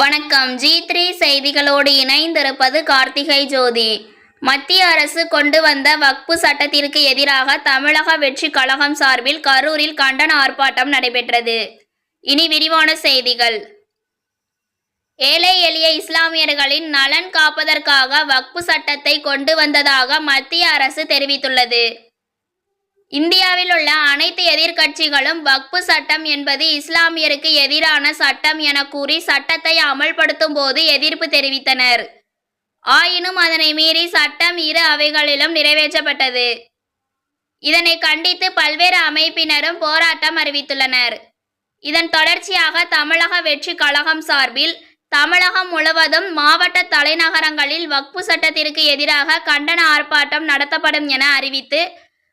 வணக்கம். G three செய்திகளோடு இணைந்திருப்பது கார்த்திகை ஜோதி. மத்திய அரசு கொண்டு வந்த வக்பு சட்டத்திற்கு எதிராக தமிழக வெற்றி கழகம் சார்பில் கரூரில் கண்டன ஆர்ப்பாட்டம் நடைபெற்றது. இனி விரிவான செய்திகள். ஏழை எளிய இஸ்லாமியர்களின் நலன் காப்பதற்காக வக்பு சட்டத்தை கொண்டு வந்ததாக மத்திய அரசு தெரிவித்துள்ளது. இந்தியாவில் உள்ள அனைத்து கட்சிகளும் வக்பு சட்டம் என்பது இஸ்லாமியருக்கு எதிரான சட்டம் என கூறி சட்டத்தை அமல்படுத்தும் போது எதிர்ப்பு தெரிவித்தனர். ஆயினும் அதனை மீறி சட்டம் இரு அவைகளிலும் நிறைவேற்றப்பட்டது. இதனை கண்டித்து பல்வேறு அமைப்பினரும் போராட்டம் அறிவித்துள்ளனர். இதன் தொடர்ச்சியாக தமிழக வெற்றி கழகம் சார்பில் தமிழகம் முழுவதும் மாவட்ட தலைநகரங்களில் வக்பு சட்டத்திற்கு எதிராக கண்டன ஆர்ப்பாட்டம் நடத்தப்படும் என அறிவித்து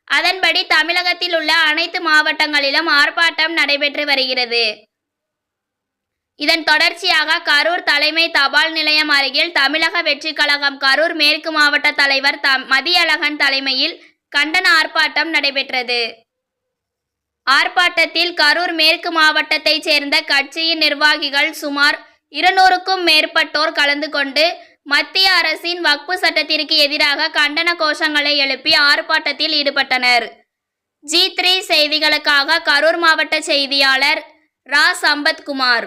அதன்படி தமிழகத்தில் உள்ள அனைத்து மாவட்டங்களிலும் ஆர்ப்பாட்டம் நடைபெற்று வருகிறது. இதன் தொடர்ச்சியாக கரூர் தலைமை தபால் நிலையம் அருகில் தமிழக வெற்றிக் கழகம் கரூர் மேற்கு மாவட்ட தலைவர் த மதியழகன் தலைமையில் கண்டன ஆர்ப்பாட்டம் நடைபெற்றது. ஆர்ப்பாட்டத்தில் கரூர் மேற்கு மாவட்டத்தைச் சேர்ந்த கட்சியின் நிர்வாகிகள் சுமார் இருநூறுக்கும் மேற்பட்டோர் கலந்து கொண்டு மத்திய அரசின் வக்பு சட்டத்திற்கு எதிராக கண்டன கோஷங்களை எழுப்பி ஆர்ப்பாட்டத்தில் ஈடுபட்டனர். ஜி த்ரீ செய்திகளுக்காக கரூர் மாவட்ட செய்தியாளர் ரா சம்பத்குமார்